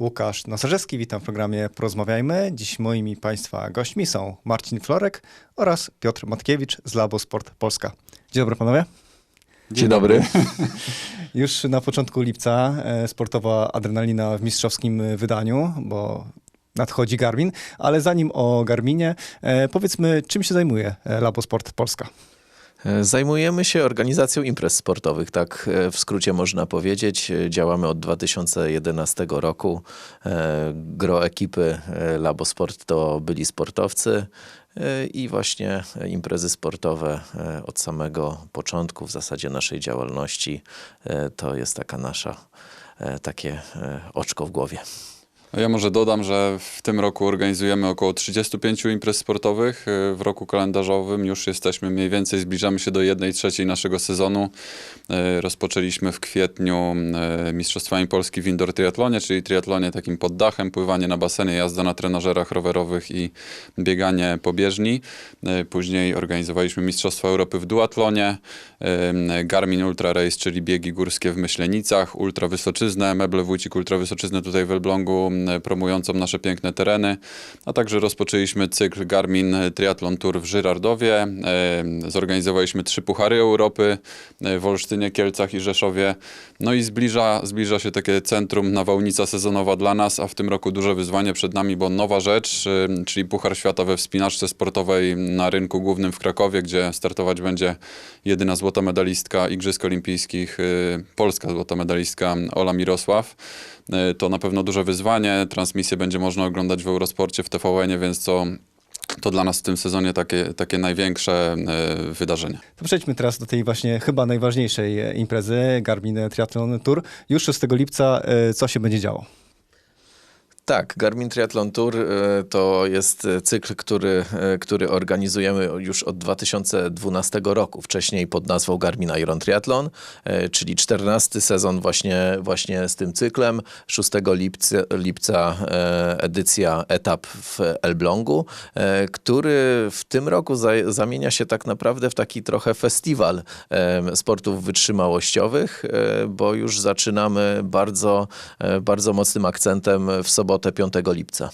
Łukasz Nosarzewski, witam w programie Porozmawiajmy. Dziś moimi Państwa gośćmi są Marcin Florek oraz Piotr Matkiewicz z Labo Sport Polska. Dzień dobry panowie. Dzień dobry. Już na początku lipca e, sportowa adrenalina w mistrzowskim wydaniu, bo nadchodzi Garmin, ale zanim o Garminie, e, powiedzmy czym się zajmuje e, Labo Sport Polska. Zajmujemy się organizacją imprez sportowych, tak e, w skrócie można powiedzieć. Działamy od 2011 roku. E, Gro ekipy e, Labo Sport to byli sportowcy i właśnie imprezy sportowe od samego początku w zasadzie naszej działalności to jest taka nasza takie oczko w głowie. No Ja może dodam, że w tym roku organizujemy około 35 imprez sportowych. W roku kalendarzowym już jesteśmy mniej więcej, zbliżamy się do 1 trzeciej naszego sezonu. E, Rozpoczęliśmy w kwietniu e, Mistrzostwami Polski w indoor triatlonie, czyli triatlonie takim pod dachem, pływanie na basenie, jazda na trenażerach rowerowych i bieganie po bieżni. Później organizowaliśmy Mistrzostwa Europy w duatlonie, Garmin Ultra Race, czyli biegi górskie w Myślenicach, Ultra Wysoczyznę, Meble Wójcik Ultra Wysoczyznę tutaj w Elblągu, promującą nasze piękne tereny, a także rozpoczęliśmy cykl Garmin Triathlon Tour w Żyrardowie. E, Zorganizowaliśmy trzy Puchary Europy e, w Olsztynie, Kielcach i Rzeszowie. No i zbliża, zbliża się takie centrum nawałnica sezonowa dla nas, a w tym roku duże wyzwanie przed nami, bo nowa rzecz, e, czyli Puchar Świata we wspinaczce sportowej na rynku głównym w Krakowie, gdzie startować będzie jedyna złota medalistka Igrzysk Olimpijskich, e, polska złota medalistka Ola Mirosław. E, To na pewno duże wyzwanie. Transmisję będzie można oglądać w Eurosporcie, w TVN, więc to, to dla nas w tym sezonie takie, takie największe e, wydarzenie. To przejdźmy teraz do tej właśnie chyba najważniejszej e, imprezy, Garmin Triathlon Tour. Już 6 lipca co się będzie działo? Tak, Garmin Triathlon Tour e, to jest e, cykl, który, e, który organizujemy już od 2012 roku, wcześniej pod nazwą Garmin Iron Triathlon, czyli 14 sezon właśnie, właśnie z tym cyklem. 6 lipca, lipca edycja etap w Elblągu, który w tym roku za, zamienia się tak naprawdę w taki trochę festiwal sportów wytrzymałościowych, bo już zaczynamy bardzo, bardzo mocnym akcentem w sobotę 5 lipca.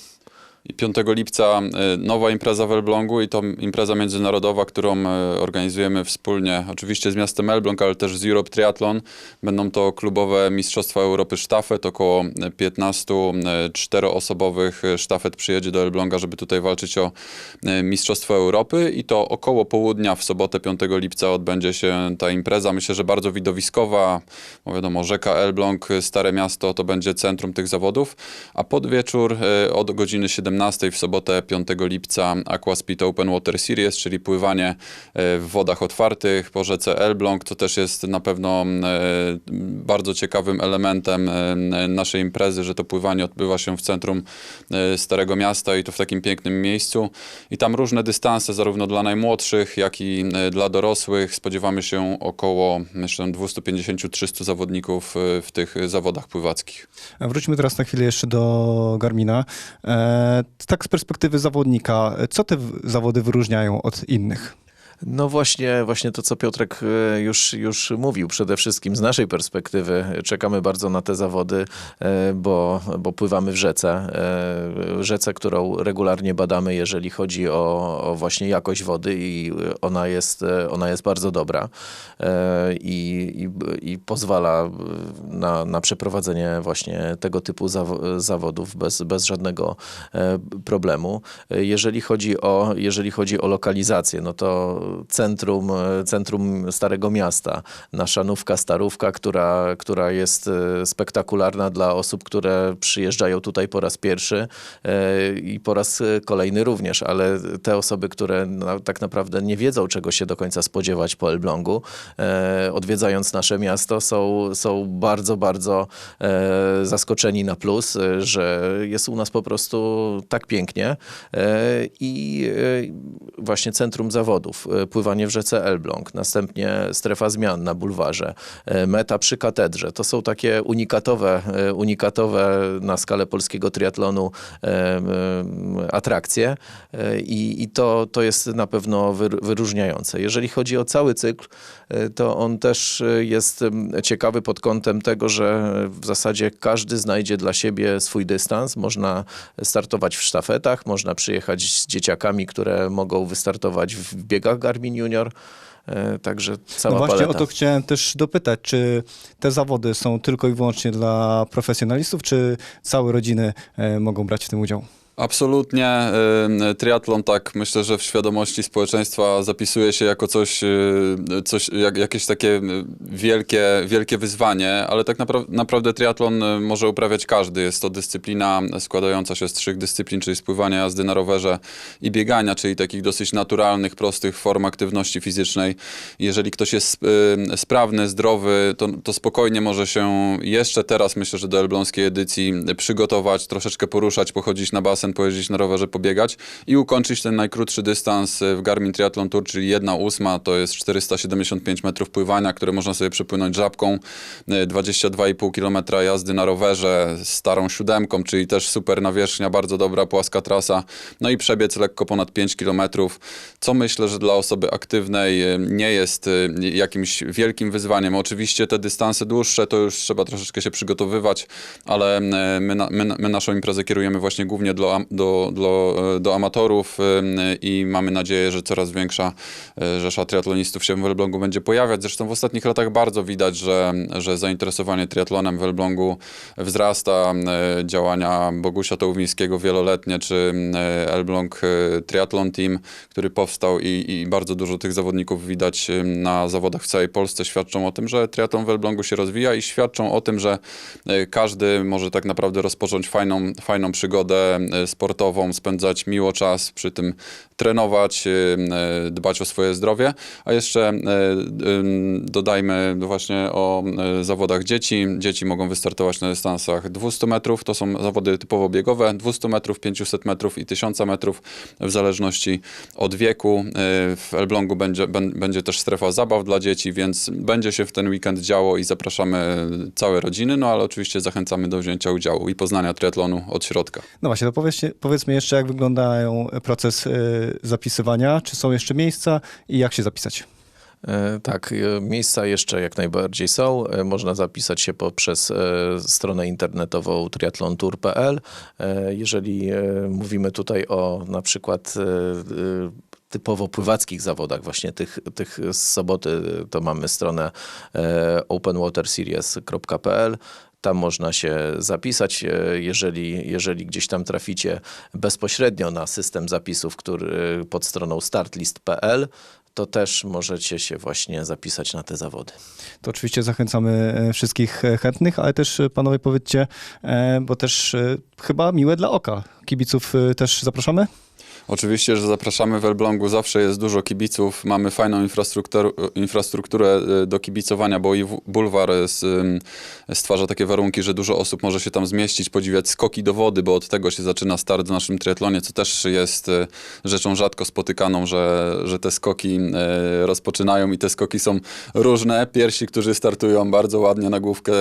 I 5 lipca e, nowa impreza w Elblągu i to impreza międzynarodowa, którą e, organizujemy wspólnie, oczywiście z miastem Elbląg, ale też z Europe Triathlon. Będą to klubowe Mistrzostwa Europy Sztafet, około 15 e, czteroosobowych sztafet przyjedzie do Elbląga, żeby tutaj walczyć o Mistrzostwo Europy i to około południa w sobotę 5 lipca odbędzie się ta impreza. Myślę, że bardzo widowiskowa, bo wiadomo, rzeka Elbląg, Stare Miasto to będzie centrum tych zawodów, a pod wieczór od godziny 17 w sobotę 5 lipca Aquaspeed Open Water Series, czyli pływanie e, w wodach otwartych po rzece Elbląg. To też jest na pewno e, bardzo ciekawym elementem e, naszej imprezy, że to pływanie odbywa się w centrum Starego Miasta i to w takim pięknym miejscu. I tam różne dystanse, zarówno dla najmłodszych, jak i dla dorosłych. Spodziewamy się około, myślę, 250-300 zawodników w tych zawodach pływackich. Wróćmy teraz na chwilę jeszcze do Garmina. Tak z perspektywy zawodnika, co te zawody wyróżniają od innych? No właśnie, właśnie to, co Piotrek e, już, już mówił, przede wszystkim z naszej perspektywy czekamy bardzo na te zawody, e, bo, bo pływamy w rzece, e, rzece, którą regularnie badamy, jeżeli chodzi o, o właśnie jakość wody i ona jest, ona jest bardzo dobra i, i, i pozwala na, na przeprowadzenie właśnie tego typu zawo- zawodów bez, bez żadnego problemu. Jeżeli chodzi o, jeżeli chodzi o lokalizację, no to centrum, e, centrum Starego Miasta, nasza nówka Starówka, która, która jest e, spektakularna dla osób, które przyjeżdżają tutaj po raz pierwszy e, i po raz kolejny również, ale te osoby, które tak naprawdę nie wiedzą, czego się do końca spodziewać po Elblągu, odwiedzając nasze miasto, są, są bardzo, bardzo zaskoczeni na plus, że jest u nas po prostu tak pięknie i właśnie centrum zawodów. Pływanie w rzece Elbląg, następnie strefa zmian na bulwarze, e, meta przy katedrze. To są takie unikatowe, e, unikatowe na skalę polskiego triatlonu e, atrakcje i, i to, to jest na pewno wyr- wyróżniające. Jeżeli chodzi o cały cykl, to on też jest ciekawy pod kątem tego, że w zasadzie każdy znajdzie dla siebie swój dystans. Można startować w sztafetach, można przyjechać z dzieciakami, które mogą wystartować w biegach Garmin Junior. E, Także cała No właśnie paleta. o to chciałem też dopytać, czy te zawody są tylko i wyłącznie dla profesjonalistów, czy całe rodziny e, mogą brać w tym udział? Absolutnie. y, Triatlon tak myślę, że w świadomości społeczeństwa zapisuje się jako coś, y, coś jak, jakieś takie y, wielkie, wielkie wyzwanie, ale tak napra- naprawdę triatlon y, może uprawiać każdy. Jest to dyscyplina składająca się z trzech dyscyplin, czyli spływania, jazdy na rowerze i biegania, czyli takich dosyć naturalnych, prostych form aktywności fizycznej. Jeżeli ktoś jest y, sprawny, zdrowy, to, to spokojnie może się jeszcze teraz, myślę, że do elbląskiej edycji przygotować, troszeczkę poruszać, pochodzić na basen, pojeździć na rowerze, pobiegać i ukończyć ten najkrótszy dystans y, w Garmin Triathlon Tour, czyli 1 ósma, to jest 475 metrów pływania, które można sobie przepłynąć żabką, y, 22,5 km jazdy na rowerze, starą siódemką, czyli też super nawierzchnia, bardzo dobra, płaska trasa, no i przebiec lekko ponad 5 km, co myślę, że dla osoby aktywnej y, nie jest jakimś wielkim wyzwaniem. Oczywiście te dystanse dłuższe to już trzeba troszeczkę się przygotowywać, ale my, na, my, my naszą imprezę kierujemy właśnie głównie do, am- do, do, do amatorów y, i mamy nadzieję, że coraz większa y, rzesza triatlonistów się w Elblągu będzie pojawiać. Zresztą w ostatnich latach bardzo widać, że, że zainteresowanie triatlonem w Elblągu wzrasta. Y, Działania Bogusia Tołwińskiego wieloletnie, czy Elbląg Triathlon Team, który powstał i, i bardzo dużo tych zawodników widać na zawodach w całej Polsce świadczą o tym, że triatlon w Elblągu się rozwija i świadczą o tym, że każdy może tak naprawdę rozpocząć fajną, fajną przygodę sportową, spędzać miło czas, przy tym trenować, y, y, dbać o swoje zdrowie, a jeszcze dodajmy właśnie o zawodach dzieci. Dzieci mogą wystartować na dystansach 200 metrów, to są zawody typowo biegowe, 200 metrów, 500 metrów i 1000 metrów, w zależności od wieku. W Elblągu będzie, będzie też strefa zabaw dla dzieci, więc będzie się w ten weekend działo i zapraszamy całe rodziny, no ale oczywiście zachęcamy do wzięcia udziału i poznania triatlonu od środka. No właśnie, to powiedzcie, powiedzmy jeszcze, jak wyglądają proces e, zapisywania, czy są jeszcze miejsca i jak się zapisać? E, Tak, e, miejsca jeszcze jak najbardziej są. E, Można zapisać się poprzez e, stronę internetową triathlontour.pl. E, Jeżeli mówimy tutaj o na przykład typowo pływackich zawodach, właśnie tych, tych z soboty, to mamy stronę e, openwaterseries.pl. Tam można się zapisać, e, jeżeli, jeżeli gdzieś tam traficie bezpośrednio na system zapisów, który pod stroną startlist.pl, to też możecie się właśnie zapisać na te zawody. To oczywiście zachęcamy e, wszystkich chętnych, ale też panowie powiedzcie, bo też chyba miłe dla oka. Kibiców też zapraszamy? Oczywiście, że zapraszamy w Elblągu, zawsze jest dużo kibiców, mamy fajną infrastrukturę, y, do kibicowania, bo i bulwar s- ym, stwarza takie warunki, że dużo osób może się tam zmieścić, podziwiać skoki do wody, bo od tego się zaczyna start w naszym triatlonie, co też jest rzeczą rzadko spotykaną, że, że te skoki rozpoczynają i te skoki są różne. Pierwsi, którzy startują bardzo ładnie na główkę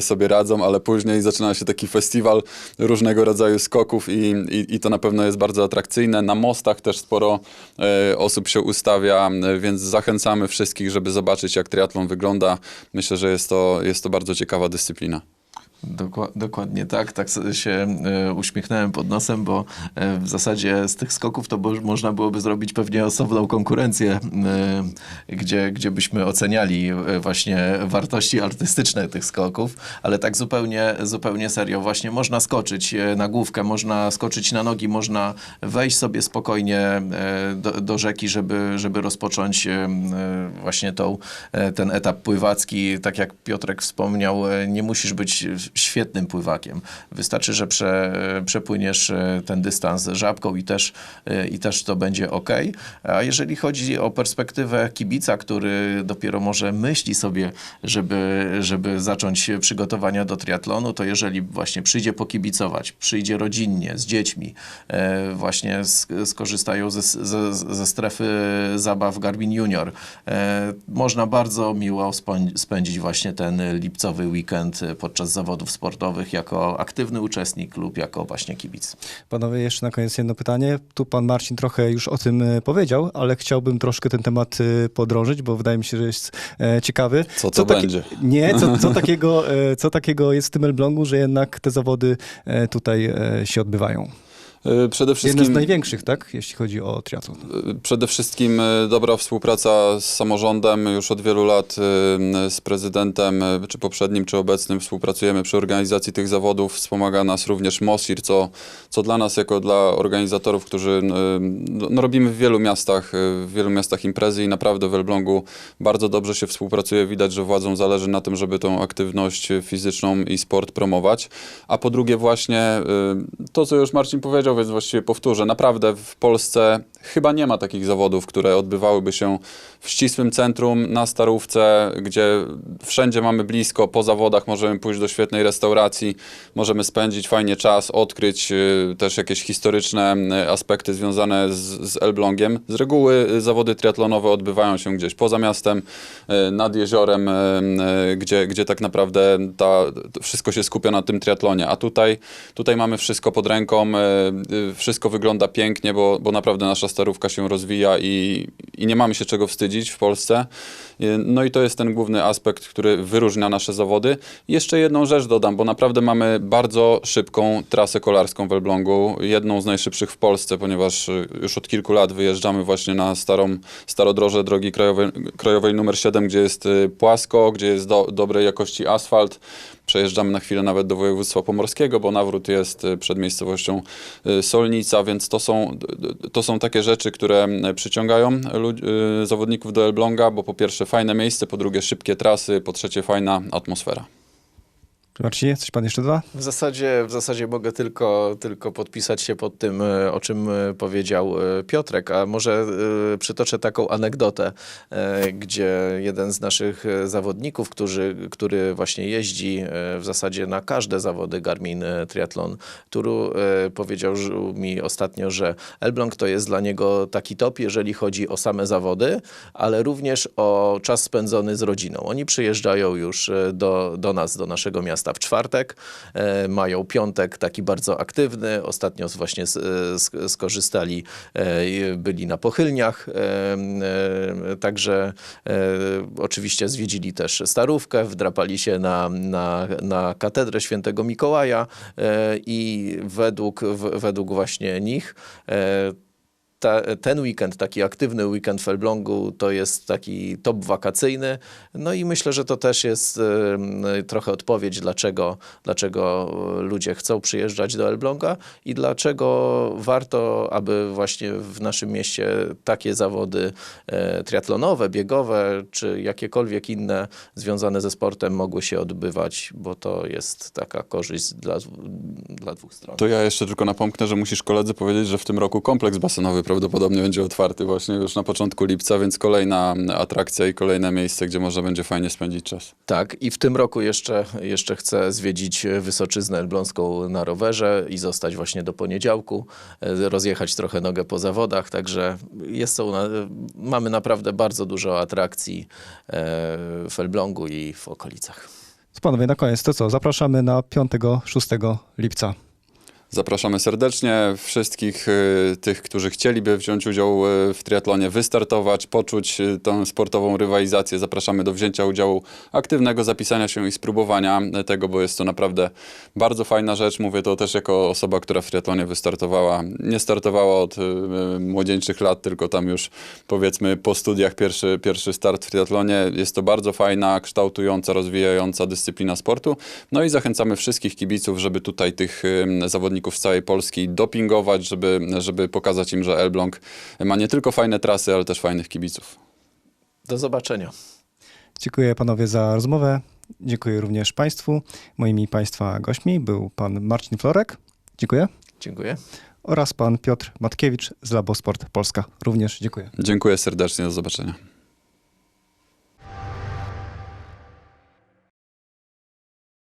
sobie radzą, ale później zaczyna się taki festiwal różnego rodzaju skoków i, i, i to na pewno jest bardzo atrakcyjne. Mostach też sporo e, osób się ustawia, więc zachęcamy wszystkich, żeby zobaczyć, jak triatlon wygląda. Myślę, że jest to, jest to bardzo ciekawa dyscyplina. Dokła- dokładnie tak, tak się e, uśmiechnąłem pod nosem, bo e, w zasadzie z tych skoków to bo, można byłoby zrobić pewnie osobną konkurencję, e, gdzie, gdzie byśmy oceniali właśnie wartości artystyczne tych skoków, ale tak zupełnie, zupełnie serio, właśnie można skoczyć na główkę, można skoczyć na nogi, można wejść sobie spokojnie do, do rzeki, żeby, żeby rozpocząć właśnie tą, ten etap pływacki. Tak jak Piotrek wspomniał, nie musisz być świetnym pływakiem. Wystarczy, że prze, przepłyniesz e, ten dystans żabką i też, e, i też to będzie ok. A jeżeli chodzi o perspektywę kibica, który dopiero może myśli sobie, żeby, żeby zacząć przygotowania do triatlonu, to jeżeli właśnie przyjdzie pokibicować, przyjdzie rodzinnie, z dziećmi, e, właśnie sk- skorzystają ze, ze, ze strefy zabaw Garmin Junior, można bardzo miło spędzić właśnie ten lipcowy weekend podczas zawodów sportowych jako aktywny uczestnik lub jako właśnie kibic. Panowie, jeszcze na koniec jedno pytanie. Tu pan Marcin trochę już o tym e, powiedział, ale chciałbym troszkę ten temat e, podrążyć, bo wydaje mi się, że jest e, ciekawy. Co to taki- będzie? Nie, co, co, takiego, co takiego jest w tym Elblągu, że jednak te zawody tutaj się odbywają. Y, Przede Jeden z wszystkim, największych, tak, jeśli chodzi o triatlon. y, przede wszystkim y, dobra współpraca z samorządem. Już od wielu lat z prezydentem, czy poprzednim, czy obecnym współpracujemy przy organizacji tych zawodów. Wspomaga nas również MOSIR, co, co dla nas, jako dla organizatorów, którzy y, no, robimy w wielu miastach, w wielu miastach imprezy i naprawdę w Elblągu bardzo dobrze się współpracuje. Widać, że władzom zależy na tym, żeby tą aktywność fizyczną i sport promować. A po drugie właśnie to, co już Marcin powiedział, więc właściwie powtórzę. Naprawdę w Polsce chyba nie ma takich zawodów, które odbywałyby się w ścisłym centrum, na Starówce, gdzie wszędzie mamy blisko, po zawodach możemy pójść do świetnej restauracji, możemy spędzić fajnie czas, odkryć y, też jakieś historyczne y, aspekty związane z, z Elblągiem. Z reguły y, zawody triatlonowe odbywają się gdzieś poza miastem, nad jeziorem, gdzie, gdzie tak naprawdę ta, wszystko się skupia na tym triatlonie. A tutaj, tutaj mamy wszystko pod ręką, wszystko wygląda pięknie, bo, bo naprawdę nasza starówka się rozwija i, i nie mamy się czego wstydzić w Polsce. Y, No i to jest ten główny aspekt, który wyróżnia nasze zawody. Jeszcze jedną rzecz dodam, bo naprawdę mamy bardzo szybką trasę kolarską w Elblągu, jedną z najszybszych w Polsce, ponieważ y, już od kilku lat wyjeżdżamy właśnie na starą, starodrożę drogi krajowej, krajowej numer 7, gdzie jest y, płasko, gdzie jest do, dobrej jakości asfalt. Przejeżdżamy na chwilę nawet do województwa pomorskiego, bo nawrót jest y, przed miejscowością y, Solnica, więc to są, to są takie rzeczy, które y, przyciągają lud- y, zawodników do Elbląga, bo po pierwsze fajne miejsce, po drugie szybkie trasy, po trzecie fajna atmosfera. Marcinie, coś pan jeszcze doda? W zasadzie, w zasadzie mogę tylko, tylko podpisać się pod tym, e, o czym e, powiedział e, Piotrek, a może przytoczę taką anegdotę, gdzie jeden z naszych zawodników, który, który właśnie jeździ w zasadzie na każde zawody Garmin Triathlon Touru, powiedział mi ostatnio, że Elbląg to jest dla niego taki top, jeżeli chodzi o same zawody, ale również o czas spędzony z rodziną. Oni przyjeżdżają już do, do nas, do naszego miasta w czwartek, e, mają piątek taki bardzo aktywny, ostatnio właśnie e, sk- skorzystali, e, byli na pochylniach, także oczywiście zwiedzili też Starówkę, wdrapali się na, na, na katedrę świętego Mikołaja i według, według właśnie nich ta, ten weekend, taki aktywny weekend w Elblągu, to jest taki top wakacyjny. No i myślę, że to też jest em, trochę odpowiedź, dlaczego, dlaczego ludzie chcą przyjeżdżać do Elbląga i dlaczego warto, aby właśnie w naszym mieście takie zawody e, triatlonowe, biegowe, czy jakiekolwiek inne związane ze sportem mogły się odbywać, bo to jest taka korzyść dla, dla dwóch stron. To ja jeszcze tylko napomknę, że musisz koledzy powiedzieć, że w tym roku kompleks basenowy prawdopodobnie będzie otwarty właśnie już na początku lipca, więc kolejna atrakcja i kolejne miejsce, gdzie można będzie fajnie spędzić czas. Tak, i w tym roku jeszcze, jeszcze chcę zwiedzić Wysoczyznę Elbląską na rowerze i zostać właśnie do poniedziałku, e, rozjechać trochę nogę po zawodach, także jest są na, mamy naprawdę bardzo dużo atrakcji e, w Elblągu i w okolicach. Panowie, na koniec to co? Zapraszamy na 5-6 lipca. Zapraszamy serdecznie wszystkich y, tych, którzy chcieliby wziąć udział y, w triatlonie, wystartować, poczuć y, tą sportową rywalizację. Zapraszamy do wzięcia udziału aktywnego, zapisania się i spróbowania tego, bo jest to naprawdę bardzo fajna rzecz. Mówię to też jako osoba, która w triatlonie wystartowała. Nie startowała od młodzieńczych lat, tylko tam już powiedzmy po studiach pierwszy, pierwszy start w triatlonie. Jest to bardzo fajna, kształtująca, rozwijająca dyscyplina sportu. No i zachęcamy wszystkich kibiców, żeby tutaj tych ym, zawodników z całej Polski dopingować, żeby, żeby pokazać im, że Elbląg ma nie tylko fajne trasy, ale też fajnych kibiców. Do zobaczenia. Dziękuję panowie za rozmowę. Dziękuję również państwu. Moimi państwa gośćmi był pan Marcin Florek. Dziękuję. Dziękuję. Oraz pan Piotr Matkiewicz z Labosport Polska. Również dziękuję. Dziękuję serdecznie. Do zobaczenia.